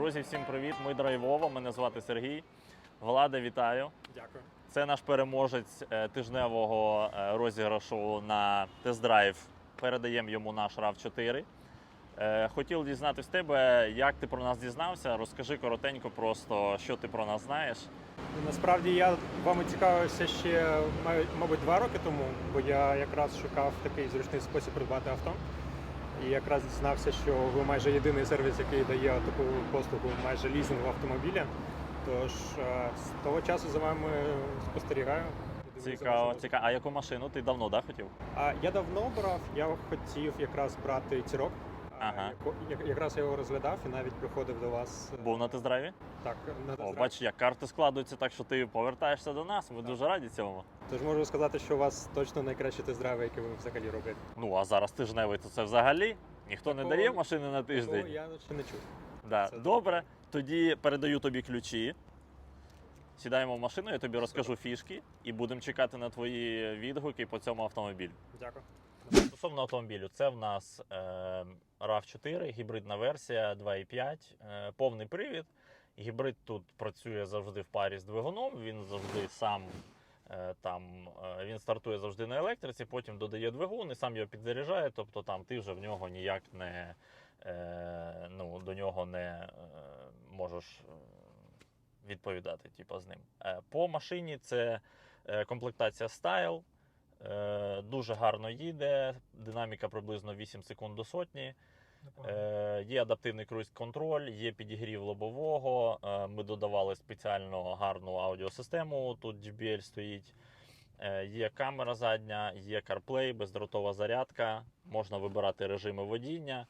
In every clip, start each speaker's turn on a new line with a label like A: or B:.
A: Друзі, всім привіт! Ми драйвово. Мене звати Сергій. Влада, вітаю.
B: Дякую.
A: Це наш переможець е, тижневого е, розіграшу на тест-драйв. Передаємо йому наш RAV4. Е, Хотів дізнатися з тебе, як ти про нас дізнався. Розкажи коротенько, просто що ти про нас знаєш.
B: Насправді я вами цікавився ще, мабуть, два роки тому, бо я якраз шукав такий зручний спосіб придбати авто. І якраз дізнався, що ви майже єдиний сервіс, який дає таку послугу майже лізингу автомобіля. Тож е, з того часу за вами спостерігаю.
A: Цікаво, цікаво. А яку машину ти давно да, хотів?
B: А я давно брав, я хотів якраз брати тірок.
A: Ага.
B: Якраз я його розглядав і навіть приходив до вас. е,
A: Був на тест-драйві?
B: Так, на
A: О,
B: тест-драйв.
A: бач, як карти складуються так, що ти повертаєшся до нас. Ми дуже раді цьому.
B: Тож можу сказати, що у вас точно найкращі тест-драйви, які ви взагалі робите.
A: Ну а зараз тижневий, то це взагалі ніхто не
B: Такого-
A: дає машини на тиждень.
B: Такого я ще не чув.
A: Да.
B: Це
A: Добре, тоді передаю тобі ключі. Сідаємо в машину, я тобі розкажу фішки і будемо чекати на твої відгуки по цьому автомобілю.
B: Дякую.
A: Стосовно автомобілю, це в нас е, RAV4, гібридна версія 2.5, е, повний привід. Гібрид тут працює завжди в парі з двигуном, він завжди сам е, там, він стартує завжди на електриці, потім додає двигун і сам його підзаряджає, тобто там ти вже в нього ніяк не ну, до нього не можеш відповідати типу, з ним. По машині це комплектація Style. Е, дуже гарно їде, динаміка приблизно 8 секунд до сотні. Е, є адаптивний круїз-контроль, є підігрів лобового. Е, ми додавали спеціально гарну аудіосистему. Тут JBL стоїть. Е, є камера задня, є CarPlay, бездротова зарядка. Можна вибирати режими водіння.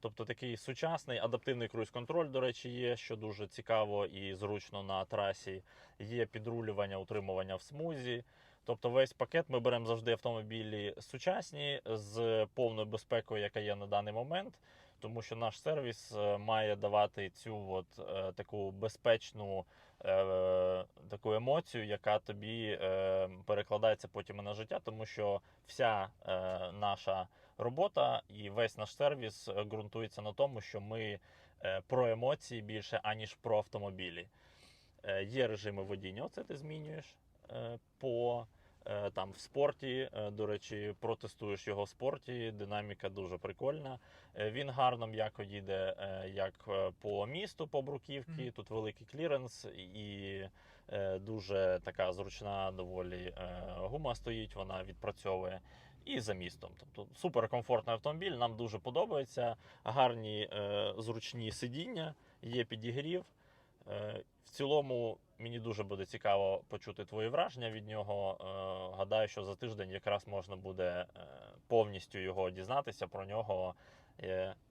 A: Тобто такий сучасний адаптивний круїз-контроль, до речі, є, що дуже цікаво і зручно на трасі. Є підрулювання, утримування в смузі. Тобто весь пакет ми беремо завжди автомобілі сучасні з повною безпекою, яка є на даний момент, тому що наш сервіс е, має давати цю от, е, таку безпечну е, таку емоцію, яка тобі е, перекладається потім на життя, тому що вся е, наша робота і весь наш сервіс е, ґрунтується на тому, що ми про емоції більше, аніж про автомобілі. Є режими водіння, оце ти змінюєш по там в спорті. Е, До речі, протестуєш його в спорті. Динаміка дуже прикольна. Е, Він гарно м'яко їде е, як е, по місту, по бруківці. Тут великий кліренс і е, дуже така зручна, доволі е, гума стоїть. Вона відпрацьовує. І за містом, тобто суперкомфортний автомобіль. Нам дуже подобається. Гарні е, зручні сидіння, є підігрів. Е, В цілому мені дуже буде цікаво почути твої враження від нього. Е, Гадаю, що за тиждень якраз можна буде е, повністю його дізнатися про нього.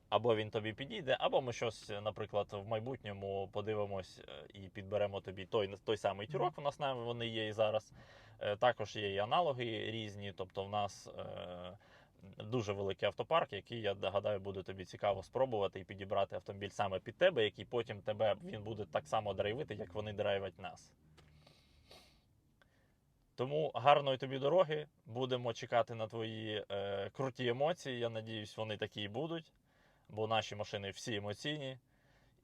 A: Або він тобі підійде, або ми щось, наприклад, в майбутньому подивимось і підберемо тобі той, той самий тюрок. У нас на вони є і зараз. Також є і аналоги різні. Тобто, в нас дуже великий автопарк, який я гадаю буде тобі цікаво спробувати і підібрати автомобіль саме під тебе, який потім тебе він буде так само драйвити, як вони драйвять нас. Тому гарної тобі дороги. Будемо чекати на твої е, круті емоції. Я надіюсь, вони такі і будуть, бо наші машини всі емоційні.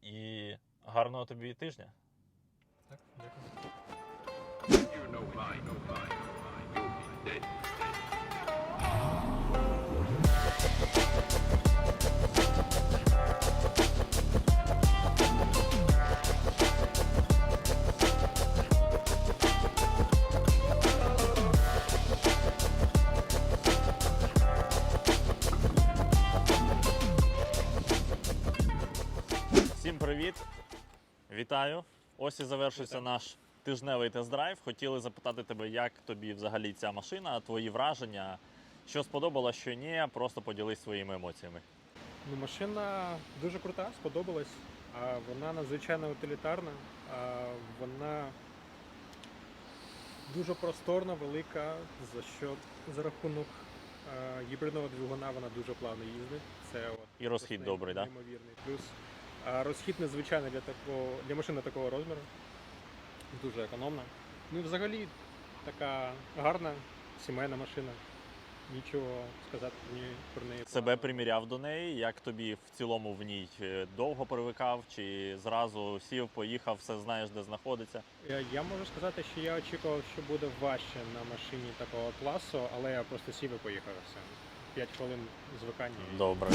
A: І гарного тобі тижня.
B: Так, дякую.
A: Всім привіт! Вітаю! Ось і завершився наш тижневий тест-драйв. Хотіли запитати тебе, як тобі взагалі ця машина, твої враження, що сподобалось, що ні, просто поділись своїми емоціями.
B: Ну, машина дуже крута, сподобалась. А вона надзвичайно утилітарна. А вона дуже просторна, велика, за що за рахунок а, гібридного двигуна вона дуже плавно їздить. Це от
A: І розхід добрий, да?
B: неймовірний плюс. А розхід незвичайний для такого для машини такого розміру. Дуже економна. Ну і взагалі така гарна сімейна машина. Нічого сказати про неї про неї.
A: Себе приміряв до неї. Як тобі в цілому в ній Е, довго привикав, чи зразу сів, поїхав, все знаєш, де знаходиться?
B: Е, Я можу сказати, що я очікував, що буде важче на машині такого класу, але я просто сів і поїхав все. П'ять хвилин звикання.
A: Добре.